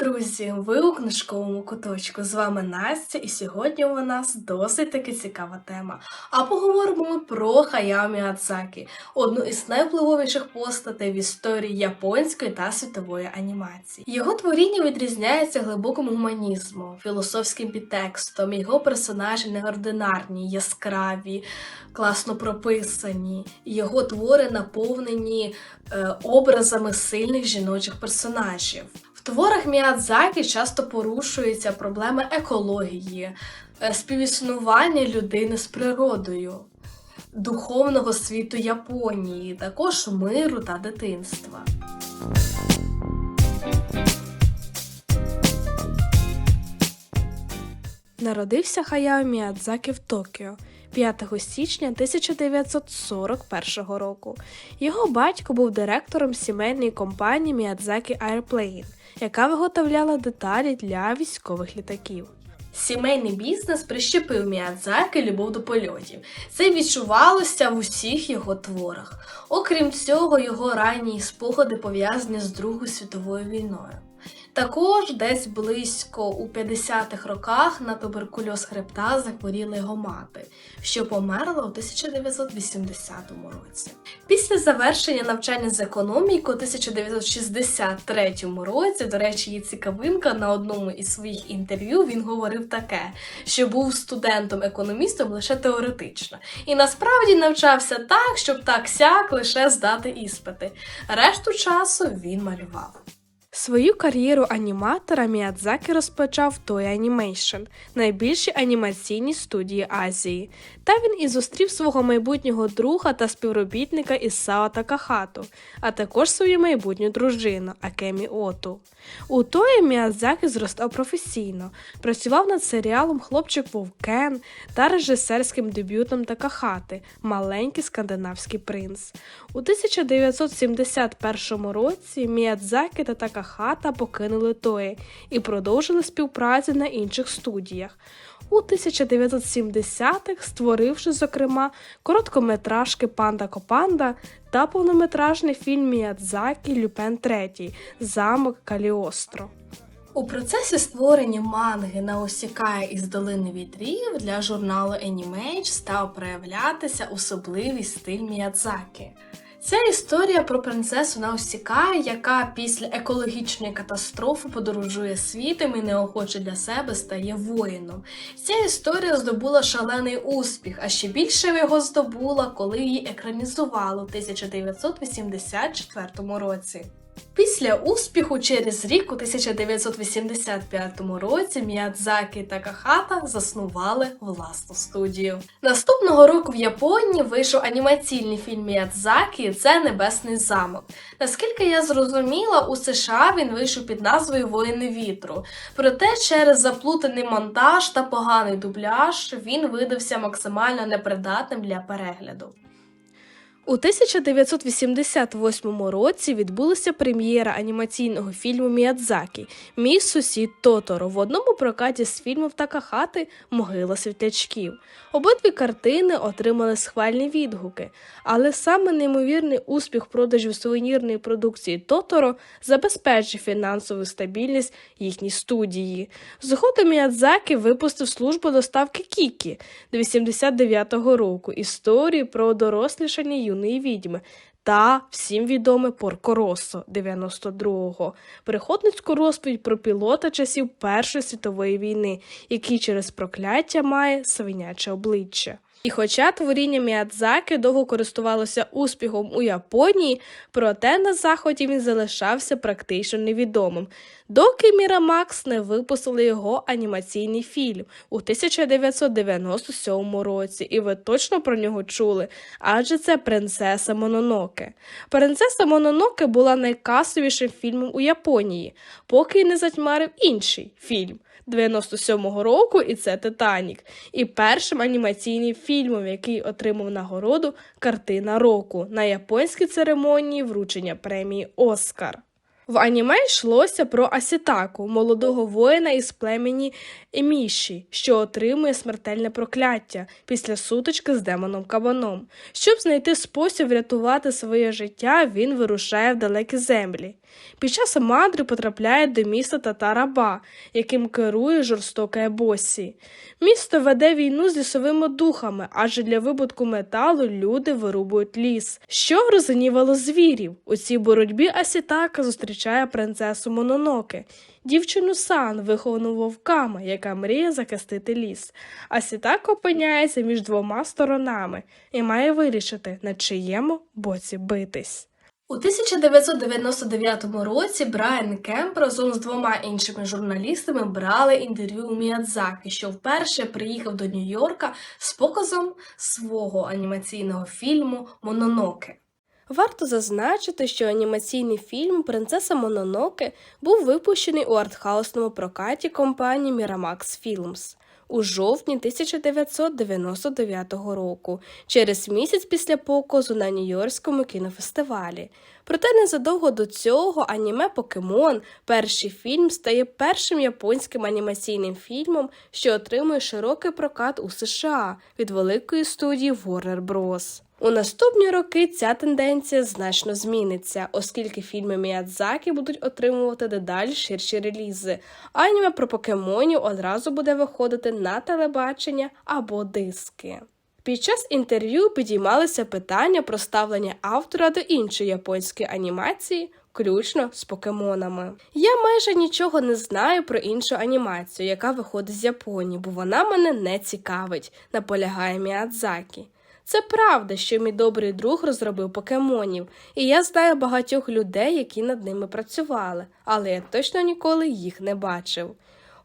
Друзі! Ви у книжковому куточку. З вами Настя, і сьогодні у нас досить таки цікава тема. А поговоримо ми про Хаяо Міядзакі, одну із найвпливовіших постатей в історії японської та світової анімації. Його творіння відрізняється глибоким гуманізмом, філософським підтекстом. Його персонажі неординарні, яскраві, класно прописані. Його твори наповнені е, образами сильних жіночих персонажів. В творах Міядзакі часто порушуються проблеми екології, е, співіснування людини з природою, духовного світу Японії, також миру та дитинства. Народився Хаяо Міядзакі в Токіо 5 січня 1941 року. Його батько був директором сімейної компанії Міядзакі Airplane, яка виготовляла деталі для військових літаків. Сімейний бізнес прищепив Міядзаки любов до польотів. Це відчувалося в усіх його творах. Окрім цього, його ранні спогади пов'язані з Другою світовою війною. Також десь близько у 50-х роках на туберкульоз хребта захворіла його мати, що померла у 1980 році. Після завершення навчання з економіки у 1963 році, до речі, є цікавинка на одному із своїх інтерв'ю він говорив таке, що був студентом-економістом лише теоретично, і насправді навчався так, щоб так сяк лише здати іспити. Решту часу він малював. Свою кар'єру аніматора Міядзакі розпочав Toei Animation, найбільшій анімаційній студії Азії. Та він і зустрів свого майбутнього друга та співробітника Ісао Такахату, а також свою майбутню дружину Акемі Оту. У Toei Міядзакі зростав професійно, працював над серіалом Хлопчик Вовкен та режисерським дебютом Такахати Маленький скандинавський принц. У 1971 році Міядзакі та Такахата покинули Тоє і продовжили співпрацю на інших студіях. У 1970-х створивши, зокрема, короткометражки Панда Копанда та повнометражний фільм Міядзакі Люпен III Замок Каліостро. У процесі створення манги Наосікає із долини вітрів для журналу Animage став проявлятися особливий стиль Міядзакі. Ця історія про принцесу Наосікає, яка після екологічної катастрофи подорожує світом і неохоче для себе стає воїном. Ця історія здобула шалений успіх, а ще більше його здобула, коли її екранізували у 1984 році. Після успіху через рік у 1985 році Міядзакі та Кахата заснували власну студію. Наступного року в Японії вийшов анімаційний фільм Міядзакі Це Небесний замок. Наскільки я зрозуміла, у США він вийшов під назвою Воїни вітру. Проте через заплутаний монтаж та поганий дубляж він видався максимально непридатним для перегляду. У 1988 році відбулася прем'єра анімаційного фільму Міядзакі Мій сусід Тоторо в одному прокаті з фільмів Такахати Могила світлячків. Обидві картини отримали схвальні відгуки, але саме неймовірний успіх продажів сувенірної продукції Тоторо забезпечив фінансову стабільність їхній студії. Згодом Міядзакі випустив службу доставки Кікі до 89-го року історію про дорослішання юної відьми та всім відоме Порко Россо 92-го, переходницьку розповідь про пілота часів Першої світової війни, який через прокляття має свиняче обличчя. І хоча творіння Міядзаки довго користувалося успіхом у Японії, проте на заході він залишався практично невідомим, доки Мірамакс не випустили його анімаційний фільм у 1997 році, і ви точно про нього чули, адже це принцеса Мононоке. Принцеса Мононоке була найкасовішим фільмом у Японії, поки не затьмарив інший фільм. 97-го року, і це Титанік, і першим анімаційним фільмом, який отримав нагороду Картина року на японській церемонії вручення премії Оскар. В аніме йшлося про Асітаку, молодого воїна із племені Еміші, що отримує смертельне прокляття після сутички з демоном Кабаном. Щоб знайти спосіб врятувати своє життя, він вирушає в далекі землі. Під час мандри потрапляє до міста Татараба, яким керує жорстока Ебосі. Місто веде війну з лісовими духами, адже для вибутку металу люди вирубують ліс, що розгнівало звірів. У цій боротьбі Асітака зустрічає принцесу Мононоке, дівчину Сан, виховану вовками, яка мріє захистити ліс. Асітака опиняється між двома сторонами і має вирішити, на чиєму боці битись. У 1999 році Брайан Кемп разом з двома іншими журналістами брали інтерв'ю у Міядзаки, що вперше приїхав до Нью-Йорка з показом свого анімаційного фільму Мононоке. Варто зазначити, що анімаційний фільм Принцеса Мононоке був випущений у артхаусному прокаті компанії Miramax Films у жовтні 1999 року, через місяць після показу на Нью-Йоркському кінофестивалі. Проте незадовго до цього аніме Покемон, перший фільм, стає першим японським анімаційним фільмом, що отримує широкий прокат у США від великої студії Warner Bros. У наступні роки ця тенденція значно зміниться, оскільки фільми Міядзакі будуть отримувати дедалі ширші релізи, аніме про покемонів одразу буде виходити на телебачення або диски. Під час інтерв'ю підіймалися питання про ставлення автора до іншої японської анімації, включно з покемонами. Я майже нічого не знаю про іншу анімацію, яка виходить з Японії, бо вона мене не цікавить, наполягає Міядзакі. Це правда, що мій добрий друг розробив покемонів, і я знаю багатьох людей, які над ними працювали, але я точно ніколи їх не бачив.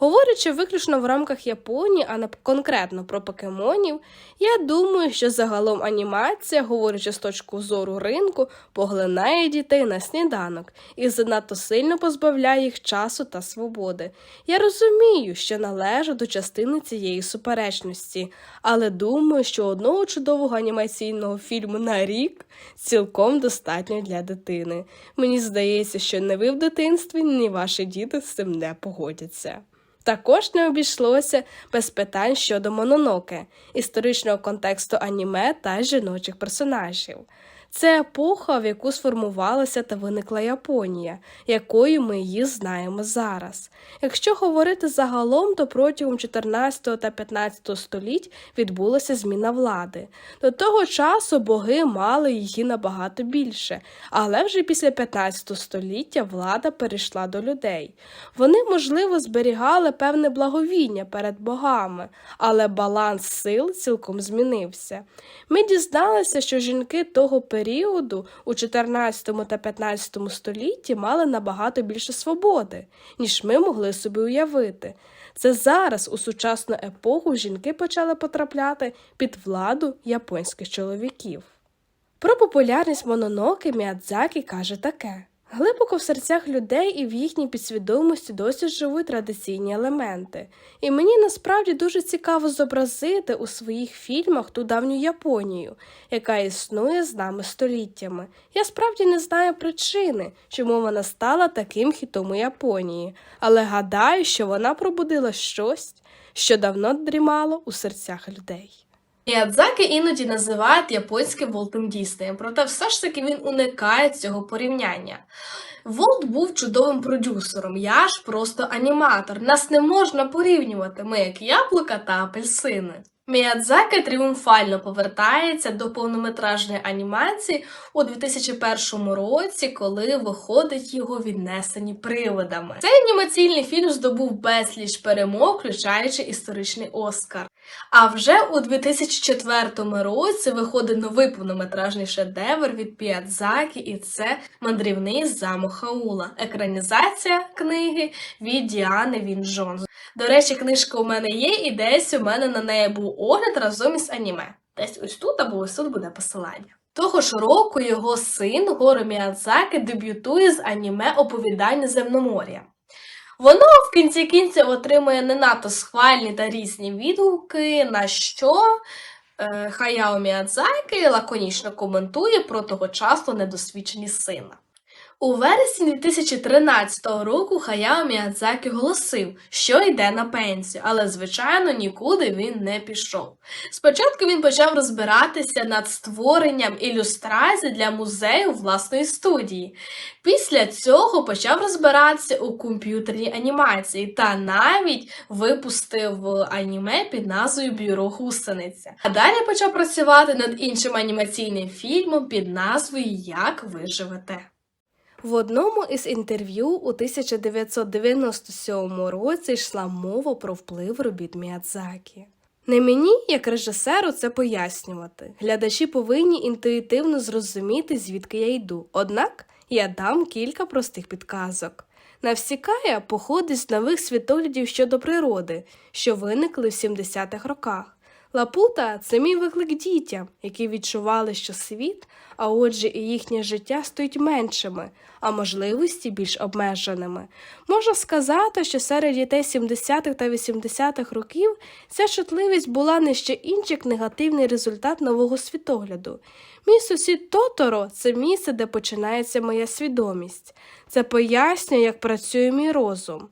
Говорячи виключно в рамках Японії, а не конкретно про покемонів, я думаю, що загалом анімація, говорячи з точки зору ринку, поглинає дітей на сніданок і занадто сильно позбавляє їх часу та свободи. Я розумію, що належу до частини цієї суперечності, але думаю, що одного чудового анімаційного фільму на рік цілком достатньо для дитини. Мені здається, що не ви в дитинстві, ні ваші діти з цим не погодяться. Також не обійшлося без питань щодо Мононоке, історичного контексту аніме та жіночих персонажів. Це епоха, в яку сформувалася та виникла Японія, якою ми її знаємо зараз. Якщо говорити загалом, то протягом 14 та 15 століть відбулася зміна влади. До того часу боги мали її набагато більше, але вже після 15 століття влада перейшла до людей. Вони, можливо, зберігали певне благовіння перед богами, але баланс сил цілком змінився. Ми дізналися, що жінки того періоду у 14 та 15 столітті мали набагато більше свободи, ніж ми могли собі уявити. Це зараз, у сучасну епоху, жінки почали потрапляти під владу японських чоловіків. Про популярність Мононоки Міадзакі каже таке. Глибоко в серцях людей і в їхній підсвідомості досі живуть традиційні елементи. І мені насправді дуже цікаво зобразити у своїх фільмах ту давню Японію, яка існує з нами століттями. Я справді не знаю причини, чому вона стала таким хітом у Японії, але гадаю, що вона пробудила щось, що давно дрімало у серцях людей. Міядзаки іноді називають японським Волтом Діснеєм, проте все ж таки він уникає цього порівняння. Волт був чудовим продюсером, я ж просто аніматор. Нас не можна порівнювати, ми як яблука та апельсини. Міядзаки тріумфально повертається до повнометражної анімації у 2001 році, коли виходить його віднесені привидами. Цей анімаційний фільм здобув безліч перемог, включаючи історичний Оскар. А вже у 2004 році виходить новий повнометражний шедевр від Піадзакі, і це мандрівний замок Хаула, екранізація книги від Діани Він. До речі, книжка у мене є, і десь у мене на неї був огляд разом із аніме. Десь ось тут або ось тут буде посилання. Того ж року його син Горо Міядзаки дебютує з аніме оповідання земномор'я. Воно в кінці кінців отримує не надто схвальні та різні відгуки, на що е, Хаяо Міядзаки лаконічно коментує про тогочасно недосвідченість сина. У вересні 2013 року Хаяо Міядзакі оголосив, що йде на пенсію, але, звичайно, нікуди він не пішов. Спочатку він почав розбиратися над створенням ілюстрацій для музею власної студії. Після цього почав розбиратися у комп'ютерній анімації та навіть випустив аніме під назвою Бюро Гусениця. А далі почав працювати над іншим анімаційним фільмом під назвою Як ви живете. В одному із інтерв'ю у 1997 році йшла мова про вплив робіт Міядзакі. Не мені, як режисеру, це пояснювати. Глядачі повинні інтуїтивно зрозуміти, звідки я йду. Однак я дам кілька простих підказок. Навсікая походить з нових світоглядів щодо природи, що виникли в 70-х роках. Лапута це мій виклик дітям, які відчували, що світ, а отже, і їхнє життя стають меншими, а можливості більш обмеженими. Можна сказати, що серед дітей 70-х та 80-х років ця чутливість була не ще інший негативний результат нового світогляду. Мій сусід Тоторо це місце, де починається моя свідомість. Це пояснює, як працює мій розум.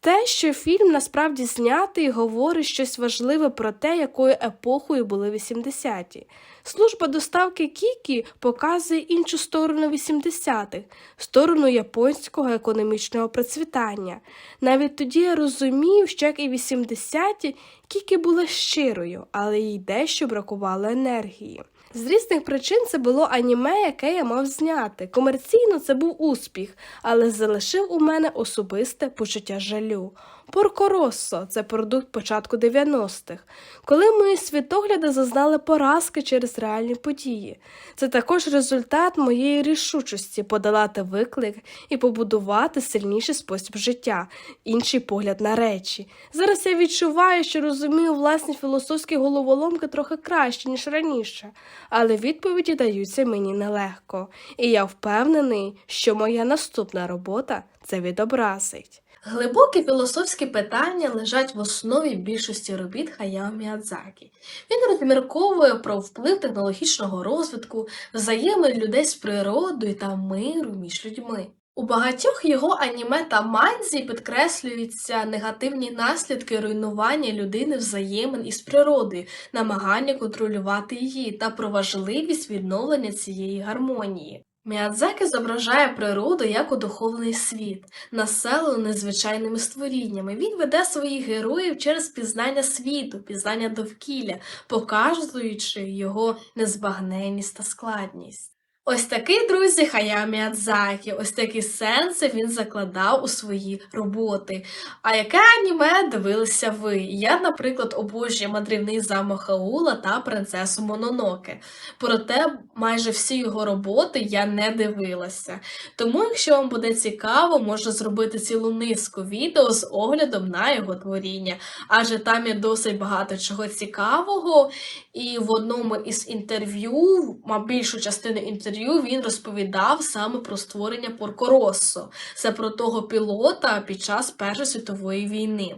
Те, що фільм насправді знятий, говорить щось важливе про те, якою епохою були 80-ті. Служба доставки Кікі показує іншу сторону 80-х, сторону японського економічного процвітання. Навіть тоді я розумів, що як і 80-ті, Кікі була щирою, але їй дещо бракувало енергії. З різних причин це було аніме, яке я мав зняти. Комерційно це був успіх, але залишив у мене особисте почуття жалю. Порко Россо – це продукт початку 90-х, коли мої світогляди зазнали поразки через реальні події. Це також результат моєї рішучості подолати виклик і побудувати сильніший спосіб життя, інший погляд на речі. Зараз я відчуваю, що розумію власні філософські головоломки трохи краще, ніж раніше, але відповіді даються мені нелегко, і я впевнений, що моя наступна робота це відобразить. Глибокі філософські питання лежать в основі більшості робіт Хаяо Міядзакі. Він розмірковує про вплив технологічного розвитку, взаємин людей з природою та миру між людьми. У багатьох його аніме та манзі підкреслюються негативні наслідки руйнування людини взаємин із природою, намагання контролювати її та про важливість відновлення цієї гармонії. Міядзакі зображає природу як удуховлений світ, населений звичайними створіннями. Він веде своїх героїв через пізнання світу, пізнання довкілля, показуючи його незбагненність та складність. Ось такий, друзі, Хаяо Міядзакі, ось такі сенси він закладав у свої роботи. А яке аніме дивилися ви? Я, наприклад, обожнюю мандрівний замок Хаула та принцесу Мононоке. Проте майже всі його роботи я не дивилася. Тому, якщо вам буде цікаво, можу зробити цілу низку відео з оглядом на його творіння, адже там є досить багато чого цікавого. І в одному із інтерв'ю, більшу частину інтерв'ю, він розповідав саме про створення Поркоросо. Це про того пілота під час Першої світової війни.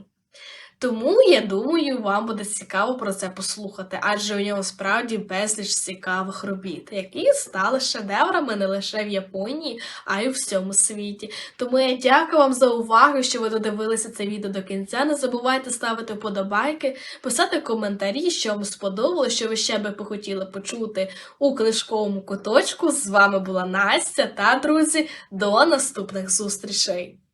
Тому я думаю, вам буде цікаво про це послухати, адже у нього справді безліч цікавих робіт, які стали шедеврами не лише в Японії, а й у всьому світі. Тому я дякую вам за увагу, що ви додивилися це відео до кінця. Не забувайте ставити вподобайки, писати коментарі, що вам сподобалося, що ви ще би хотіли почути у книжковому куточку. З вами була Настя та друзі. До наступних зустрічей!